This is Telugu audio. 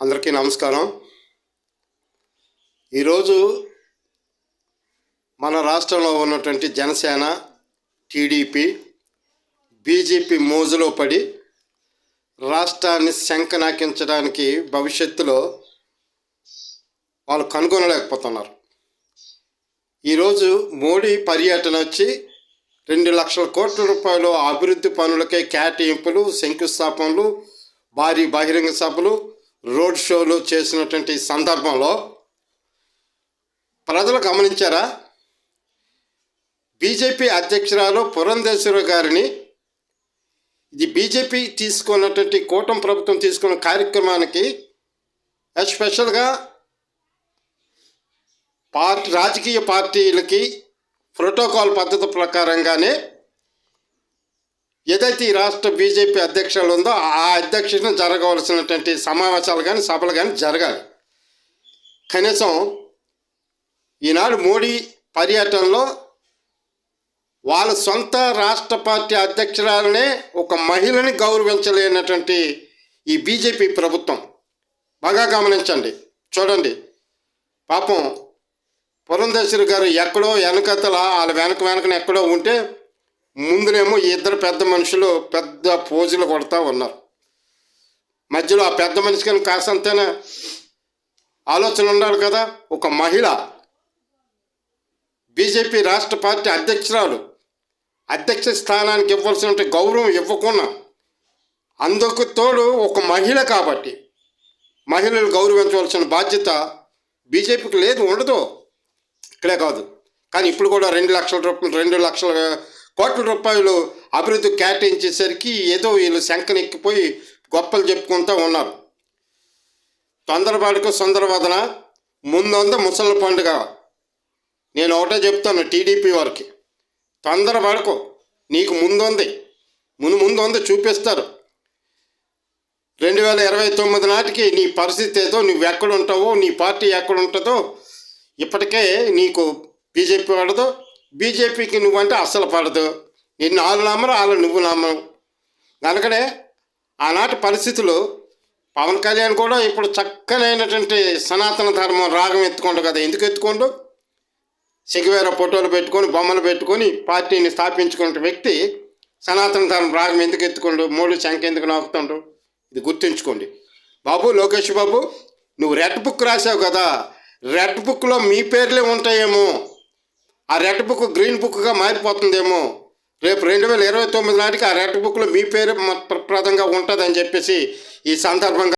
అందరికీ నమస్కారం. ఈరోజు మన రాష్ట్రంలో ఉన్నటువంటి జనసేన టీడీపీ బీజేపీ మోజులో పడి రాష్ట్రాన్ని శంఖనాకించడానికి భవిష్యత్తులో వాళ్ళు కనుగొనలేకపోతున్నారు. ఈరోజు మోడీ పర్యటన వచ్చి రెండు లక్షల కోట్ల రూపాయలు అభివృద్ధి పనులకే కేటాయింపులు శంకుస్థాపనలు భారీ బహిరంగ సభలు రోడ్ షోలు చేసినటువంటి సందర్భంలో ప్రజలు గమనించారా? బీజేపీ అధ్యక్షురాలు పురంధేశ్వర గారిని ఇది బీజేపీ తీసుకున్నటువంటి కూటమి ప్రభుత్వం తీసుకున్న కార్యక్రమానికి ఎస్పెషల్గా పార్టీ రాజకీయ పార్టీలకి ప్రోటోకాల్ పద్ధతి ప్రకారంగానే ఏదైతే ఈ రాష్ట్ర బీజేపీ అధ్యక్షులు ఉందో ఆ అధ్యక్షుడిని జరగవలసినటువంటి సమావేశాలు కానీ సభలు కానీ జరగాలి. కనీసం ఈనాడు మోడీ పర్యటనలో వాళ్ళ సొంత రాష్ట్ర పార్టీ అధ్యక్షురాలనే ఒక మహిళని గౌరవించలేనటువంటి ఈ బీజేపీ ప్రభుత్వం. బాగా గమనించండి చూడండి. పాపం పురంధేశ్వరి గారు ఎక్కడో వెనకతల వాళ్ళ వెనక వెనకన ఎక్కడో ఉంటే ముందునేమో ఈ ఇద్దరు పెద్ద మనుషులు పెద్ద పోజులు కొడతా ఉన్నారు. మధ్యలో ఆ పెద్ద మనిషికి కాసంతేనే ఆలోచన ఉండాలి కదా. ఒక మహిళ బీజేపీ రాష్ట్ర పార్టీ అధ్యక్షురాలు అధ్యక్ష స్థానానికి ఇవ్వాల్సిన గౌరవం ఇవ్వకుండా అందుకు తోడు ఒక మహిళ కాబట్టి మహిళలు గౌరవించవలసిన బాధ్యత బీజేపీకి లేదు ఉండదు. ఇక్కడే కాదు. కానీ ఇప్పుడు కూడా రెండు లక్షల రూపాయలు రెండు లక్షల కోట్ల రూపాయలు అభివృద్ధి కేటాయించేసరికి ఏదో వీళ్ళు శంకనెక్కిపోయి గొప్పలు చెప్పుకుంటూ ఉన్నారు. తొందరపాటుకు సుందరవదన ముందొంద ముసలి పండుగ. నేను ఒకటే చెప్తాను టీడీపీ వారికి. తొందరపడకు నీకు ముందుంది. ముందు ముందు ఉంది చూపిస్తారు. రెండు వేల ఇరవై తొమ్మిది నాటికి నీ పరిస్థితి ఏదో నువ్వు ఎక్కడ ఉంటావో నీ పార్టీ ఎక్కడ ఉంటుందో ఇప్పటికే నీకు బీజేపీ వాడదో బీజేపీకి నువ్వంటే అస్సలు పడదు. నిన్ను వాళ్ళు నమ్మరు వాళ్ళు నువ్వు నమ్మరు కనుకనే ఆనాటి పరిస్థితులు పవన్ కళ్యాణ్ కూడా ఇప్పుడు చక్కనైనటువంటి సనాతన ధర్మం రాగం ఎత్తుకోండు కదా ఎందుకు ఎత్తుకోండు సిగివేర ఫోటోలు పెట్టుకొని బొమ్మలు పెట్టుకొని పార్టీని స్థాపించుకున్న వ్యక్తి సనాతన ధర్మం రాగం ఎందుకు ఎత్తుకోండు మూడు శంఖ ఎందుకు నాకుతుండు? ఇది గుర్తుంచుకోండి. బాబు లోకేష్ బాబు నువ్వు రెడ్ బుక్ రాసావు కదా. రెడ్ బుక్లో మీ పేర్లే ఉంటాయేమో. ఆ రెడ్ బుక్ గ్రీన్ బుక్గా మారిపోతుందేమో. రేపు రెండు వేల ఇరవై తొమ్మిది నాటికి ఆ రెడ్ బుక్లో మీ పేరు ప్రదంగా ఉంటుందని చెప్పేసి ఈ సందర్భంగా